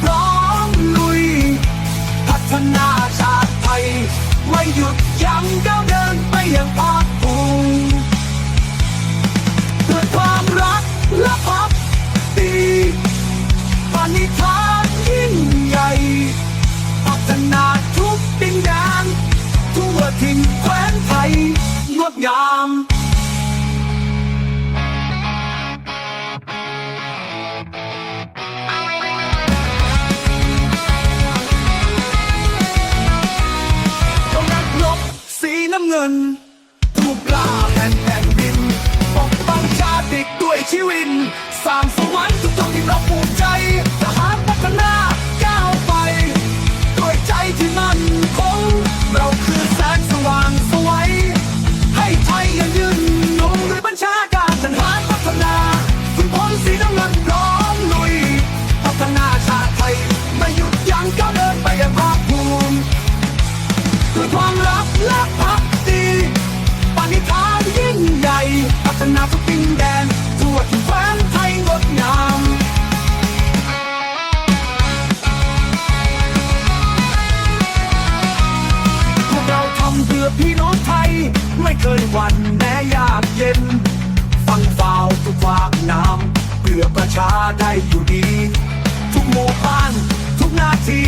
พร้อมลุย พัฒนาชาติไทย ไม่หยุดยั้งก้าวเดินไปอย่างภาคภูมิด้วยความรักและพักดีปณิธานยิ่งใหญ่ พัฒนาทุกดินแดนทั่วถิ่นแคว้นไทยงดงาม งินถูกล่าแผ่นแผ่นดินปกป้องชาติเด็กด้วยชีวิตสร้างสุข อพี่น้องไทย ไม่เคยวันแม้ยากเย็น ฟังฟาวทุกฟากน้ำเพื่อประชาได้อยู่ดี ทุกหมู่บ้านทุกนาที